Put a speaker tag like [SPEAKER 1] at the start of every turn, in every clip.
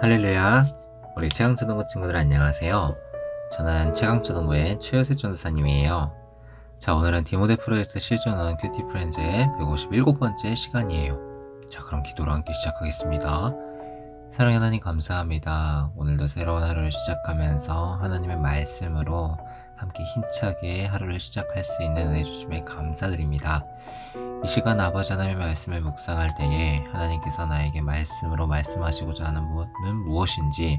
[SPEAKER 1] 할렐루야. 우리 최강초등부 친구들 안녕하세요. 저는 최강초등부의 최효세 전도사님이에요. 자, 오늘은 디모데 프로젝트 시즌 1 큐티 프렌즈의 157번째 시간이에요. 자, 그럼 기도로 함께 시작하겠습니다. 사랑의 하나님 감사합니다. 오늘도 새로운 하루를 시작하면서 하나님의 말씀으로 함께 힘차게 하루를 시작할 수 있는 은혜 주심에 감사드립니다. 이 시간 아버지 하나님의 말씀을 묵상할 때에 하나님께서 나에게 말씀으로 말씀하시고자 하는 무엇은 무엇인지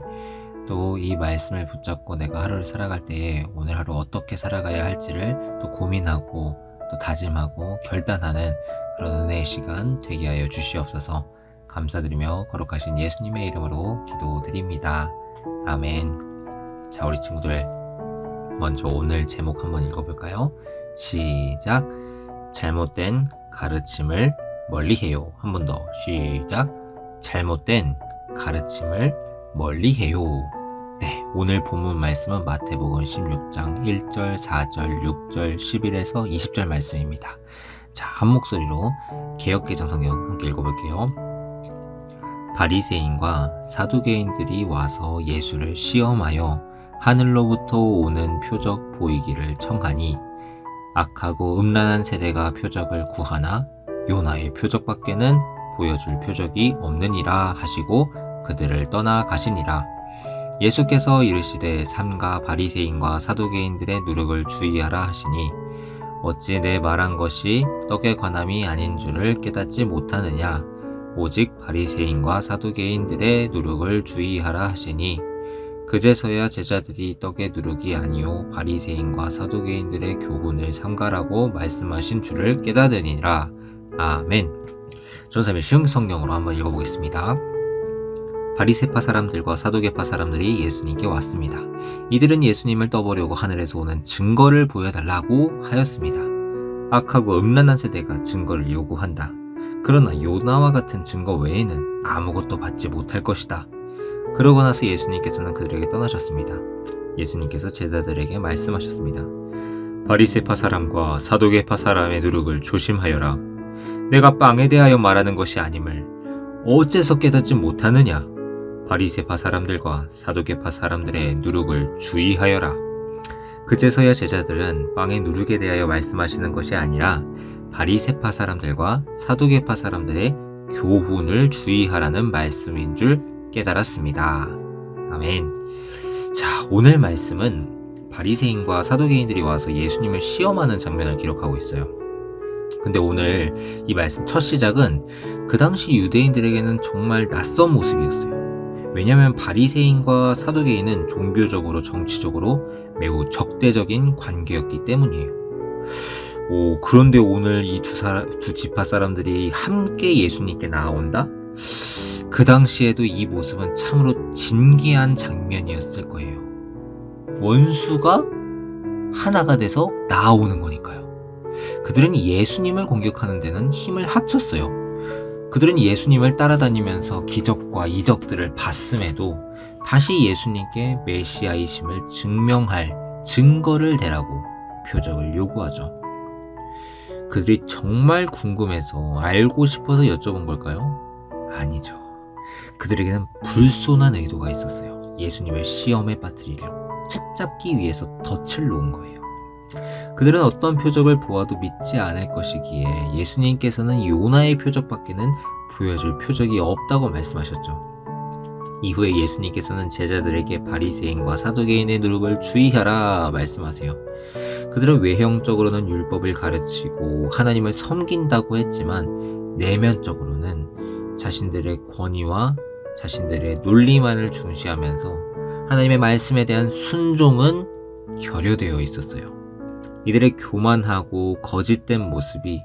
[SPEAKER 1] 또 이 말씀을 붙잡고 내가 하루를 살아갈 때에 오늘 하루 어떻게 살아가야 할지를 또 고민하고 또 다짐하고 결단하는 그런 은혜의 시간 되게 하여 주시옵소서 감사드리며 거룩하신 예수님의 이름으로 기도드립니다. 아멘. 자, 우리 친구들 먼저 오늘 제목 한번 읽어볼까요? 시작. 잘못된 가르침을 멀리해요. 한 번 더 시작. 잘못된 가르침을 멀리해요. 네, 오늘 본문 말씀은 마태복음 16장 1절, 4절, 6절, 11에서 20절 말씀입니다. 자, 한 목소리로 개혁개정 성경 함께 읽어볼게요. 바리새인과 사두개인들이 와서 예수를 시험하여 하늘로부터 오는 표적 보이기를 청하니 악하고 음란한 세대가 표적을 구하나 요나의 표적밖에는 보여줄 표적이 없느니라 하시고 그들을 떠나 가시니라. 예수께서 이르시되 삼가 바리새인과 사두개인들의 누룩을 주의하라 하시니 어찌 내 말한 것이 떡에 관함이 아닌 줄을 깨닫지 못하느냐 오직 바리새인과 사두개인들의 누룩을 주의하라 하시니 그제서야 제자들이 떡의 누룩이 아니요 바리새인과 사두개인들의 교훈을 삼가라고 말씀하신 줄을 깨닫으니라. 아멘. 전삼의 쉬운 성경으로 한번 읽어보겠습니다. 바리새파 사람들과 사두개파 사람들이 예수님께 왔습니다. 이들은 예수님을 떠보려고 하늘에서 오는 증거를 보여달라고 하였습니다. 악하고 음란한 세대가 증거를 요구한다. 그러나 요나와 같은 증거 외에는 아무것도 받지 못할 것이다. 그러고 나서 예수님께서는 그들에게 떠나셨습니다. 예수님께서 제자들에게 말씀하셨습니다. 바리새파 사람과 사도계파 사람의 누룩을 조심하여라. 내가 빵에 대하여 말하는 것이 아님을 어째서 깨닫지 못하느냐? 바리새파 사람들과 사도계파 사람들의 누룩을 주의하여라. 그제서야 제자들은 빵의 누룩에 대하여 말씀하시는 것이 아니라 바리새파 사람들과 사도계파 사람들의 교훈을 주의하라는 말씀인 줄 깨달았습니다. 아멘. 자, 오늘 말씀은 바리새인과 사두개인들이 와서 예수님을 시험하는 장면을 기록하고 있어요. 근데 오늘 이 말씀 첫 시작은 그 당시 유대인들에게는 정말 낯선 모습이었어요. 왜냐하면 바리새인과 사두개인은 종교적으로 정치적으로 매우 적대적인 관계였기 때문이에요. 오, 그런데 오늘 이 두 두 지파 사람들이 함께 예수님께 나아온다? 그 당시에도 이 모습은 참으로 진기한 장면이었을 거예요. 원수가 하나가 돼서 나아오는 거니까요. 그들은 예수님을 공격하는 데는 힘을 합쳤어요. 그들은 예수님을 따라다니면서 기적과 이적들을 봤음에도 다시 예수님께 메시아이심을 증명할 증거를 대라고 표적을 요구하죠. 그들이 정말 궁금해서 알고 싶어서 여쭤본 걸까요? 아니죠. 그들에게는 불손한 의도가 있었어요. 예수님을 시험에 빠뜨리려고 책잡기 위해서 덫을 놓은 거예요. 그들은 어떤 표적을 보아도 믿지 않을 것이기에 예수님께서는 요나의 표적밖에는 보여줄 표적이 없다고 말씀하셨죠. 이후에 예수님께서는 제자들에게 바리새인과 사두개인의 누룩을 주의하라 말씀하세요. 그들은 외형적으로는 율법을 가르치고 하나님을 섬긴다고 했지만 내면적으로는 자신들의 권위와 자신들의 논리만을 중시하면서 하나님의 말씀에 대한 순종은 결여되어 있었어요. 이들의 교만하고 거짓된 모습이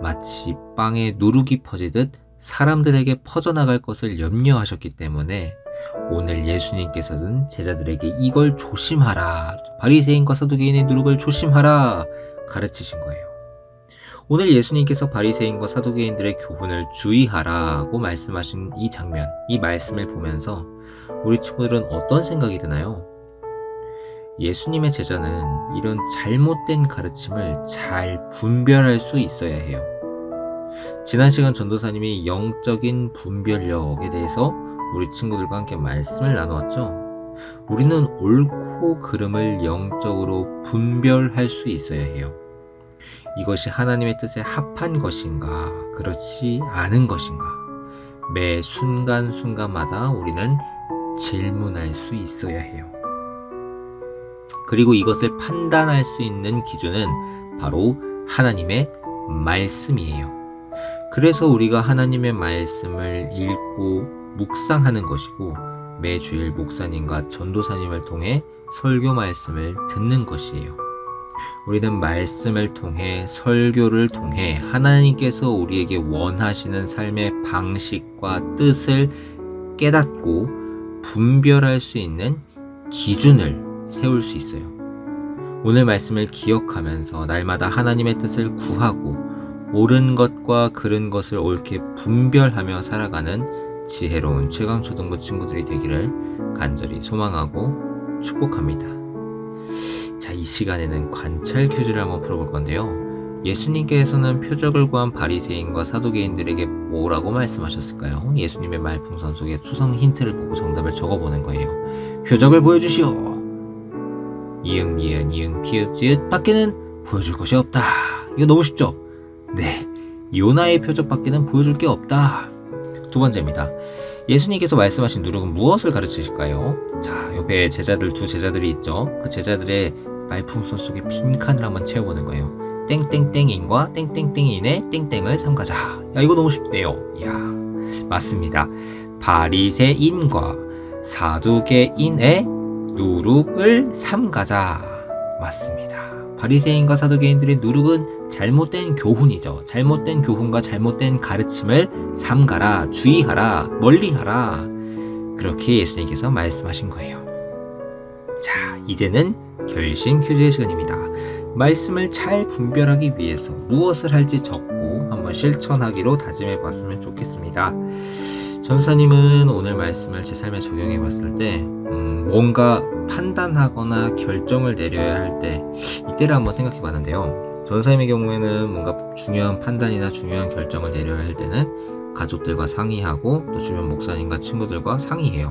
[SPEAKER 1] 마치 빵에 누룩이 퍼지듯 사람들에게 퍼져나갈 것을 염려하셨기 때문에 오늘 예수님께서는 제자들에게 이걸 조심하라. 바리새인과 사두개인의 누룩을 조심하라. 가르치신 거예요. 오늘 예수님께서 바리새인과 사두개인들의 교훈을 주의하라고 말씀하신 이 장면, 이 말씀을 보면서 우리 친구들은 어떤 생각이 드나요? 예수님의 제자는 이런 잘못된 가르침을 잘 분별할 수 있어야 해요. 지난 시간 전도사님이 영적인 분별력에 대해서 우리 친구들과 함께 말씀을 나누었죠. 우리는 옳고 그름을 영적으로 분별할 수 있어야 해요. 이것이 하나님의 뜻에 합한 것인가, 그렇지 않은 것인가. 매 순간순간마다 우리는 질문할 수 있어야 해요. 그리고 이것을 판단할 수 있는 기준은 바로 하나님의 말씀이에요. 그래서 우리가 하나님의 말씀을 읽고 묵상하는 것이고 매주일 목사님과 전도사님을 통해 설교 말씀을 듣는 것이에요. 우리는 말씀을 통해 설교를 통해 하나님께서 우리에게 원하시는 삶의 방식과 뜻을 깨닫고 분별할 수 있는 기준을 세울 수 있어요. 오늘 말씀을 기억하면서 날마다 하나님의 뜻을 구하고 옳은 것과 그른 것을 옳게 분별하며 살아가는 지혜로운 최강초등부 친구들이 되기를 간절히 소망하고 축복합니다. 자, 이 시간에는 관찰 퀴즈를 한번 풀어볼 건데요. 예수님께서는 표적을 구한 바리새인과 사도개인들에게 뭐라고 말씀하셨을까요? 예수님의 말풍선 속에 수성 힌트를 보고 정답을 적어보는 거예요. 표적을 보여주시오. 이응 니은 이응 피읍 지읒 밖에는 보여줄 것이 없다. 이거 너무 쉽죠? 네. 요나의 표적 밖에는 보여줄 게 없다. 두 번째입니다. 예수님께서 말씀하신 누룩은 무엇을 가르치실까요? 자, 옆에 제자들 두 제자들이 있죠. 그 제자들의 말풍선 속에 빈 칸을 한번 채워보는 거예요. 땡땡땡인과 땡땡땡인의 땡땡을 삼가자. 야, 이거 너무 쉽네요. 야, 맞습니다. 바리새인과 사두개인의 누룩을 삼가자. 맞습니다. 바리새인과 사두개인들의 누룩은 잘못된 교훈이죠. 잘못된 교훈과 잘못된 가르침을 삼가라, 주의하라, 멀리하라. 그렇게 예수님께서 말씀하신 거예요. 자, 이제는 결심 퀴즈의 시간입니다. 말씀을 잘 분별하기 위해서 무엇을 할지 적고 한번 실천하기로 다짐해 봤으면 좋겠습니다. 전사님은 오늘 말씀을 제 삶에 적용해 봤을 때, 음, 뭔가 판단하거나 결정을 내려야 할 때, 이때를 한번 생각해 봤는데요. 전사님의 경우에는 뭔가 중요한 판단이나 중요한 결정을 내려야 할 때는 가족들과 상의하고 또 주변 목사님과 친구들과 상의해요.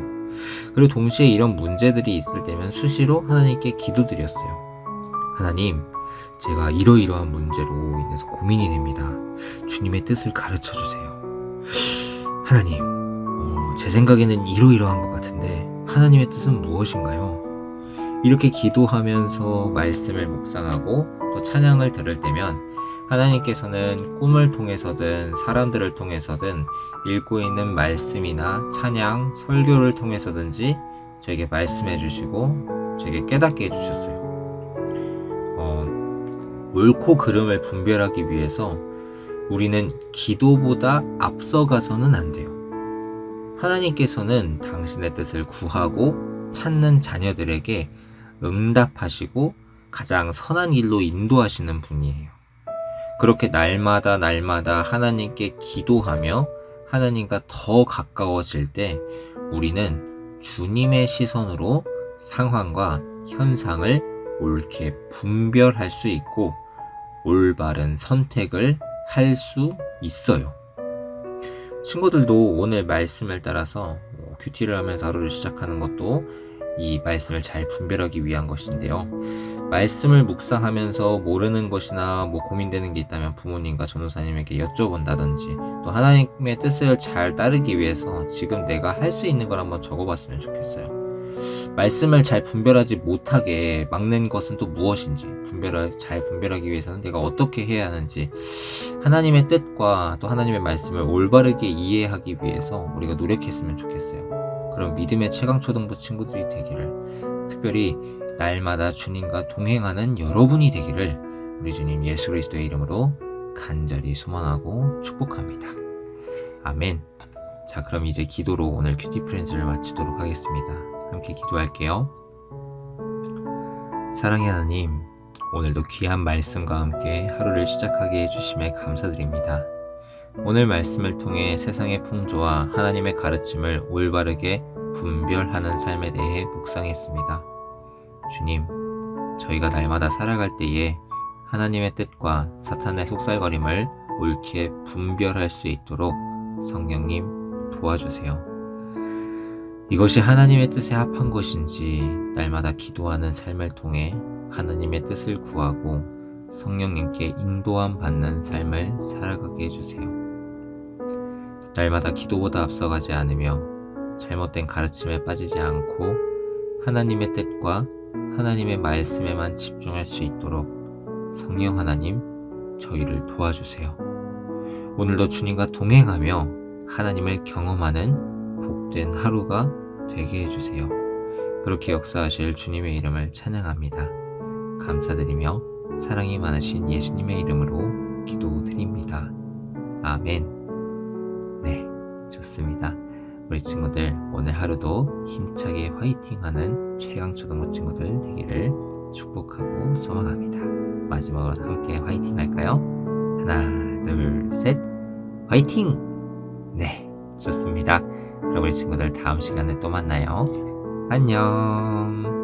[SPEAKER 1] 그리고 동시에 이런 문제들이 있을 때면 수시로 하나님께 기도드렸어요. 하나님, 제가 이러이러한 문제로 인해서 고민이 됩니다. 주님의 뜻을 가르쳐 주세요. 하나님, 어, 제 생각에는 이러이러한 것 같은데 하나님의 뜻은 무엇인가요? 이렇게 기도하면서 말씀을 묵상하고 또 찬양을 들을 때면 하나님께서는 꿈을 통해서든 사람들을 통해서든 읽고 있는 말씀이나 찬양, 설교를 통해서든지 저에게 말씀해 주시고 저에게 깨닫게 해 주셨어요. 어, 옳고 그름을 분별하기 위해서 우리는 기도보다 앞서가서는 안 돼요. 하나님께서는 당신의 뜻을 구하고 찾는 자녀들에게 응답하시고 가장 선한 길로 인도하시는 분이에요. 그렇게 날마다 날마다 하나님께 기도하며 하나님과 더 가까워질 때 우리는 주님의 시선으로 상황과 현상을 옳게 분별할 수 있고 올바른 선택을 할 수 있어요. 친구들도 오늘 말씀을 따라서 큐티를 하면서 하루를 시작하는 것도 이 말씀을 잘 분별하기 위한 것인데요. 말씀을 묵상하면서 모르는 것이나 뭐 고민되는 게 있다면 부모님과 전도사님에게 여쭤본다든지 또 하나님의 뜻을 잘 따르기 위해서 지금 내가 할 수 있는 걸 한번 적어봤으면 좋겠어요. 말씀을 잘 분별하지 못하게 막는 것은 또 무엇인지 분별을 잘 분별하기 위해서는 내가 어떻게 해야 하는지 하나님의 뜻과 또 하나님의 말씀을 올바르게 이해하기 위해서 우리가 노력했으면 좋겠어요. 그런 믿음의 최강 초등부 친구들이 되기를 특별히 날마다 주님과 동행하는 여러분이 되기를 우리 주님 예수 그리스도의 이름으로 간절히 소망하고 축복합니다. 아멘. 자, 그럼 이제 기도로 오늘 큐티 프렌즈를 마치도록 하겠습니다. 함께 기도할게요. 사랑의 하나님, 오늘도 귀한 말씀과 함께 하루를 시작하게 해주심에 감사드립니다. 오늘 말씀을 통해 세상의 풍조와 하나님의 가르침을 올바르게 분별하는 삶에 대해 묵상했습니다. 주님, 저희가 날마다 살아갈 때에 하나님의 뜻과 사탄의 속살거림을 옳게 분별할 수 있도록 성령님 도와주세요. 이것이 하나님의 뜻에 합한 것인지 날마다 기도하는 삶을 통해 하나님의 뜻을 구하고 성령님께 인도함 받는 삶을 살아가게 해주세요. 날마다 기도보다 앞서가지 않으며 잘못된 가르침에 빠지지 않고 하나님의 뜻과 하나님의 말씀에만 집중할 수 있도록 성령 하나님 저희를 도와주세요. 오늘도 주님과 동행하며 하나님을 경험하는 복된 하루가 되게 해주세요. 그렇게 역사하실 주님의 이름을 찬양합니다. 감사드리며 사랑이 많으신 예수님의 이름으로 기도드립니다. 아멘. 네, 좋습니다. 우리 친구들 오늘 하루도 힘차게 화이팅하는 최강 초등부 친구들 되기를 축복하고 소망합니다. 마지막으로 함께 화이팅 할까요? 하나, 둘, 셋, 화이팅! 네, 좋습니다. 그럼 우리 친구들 다음 시간에 또 만나요. 안녕.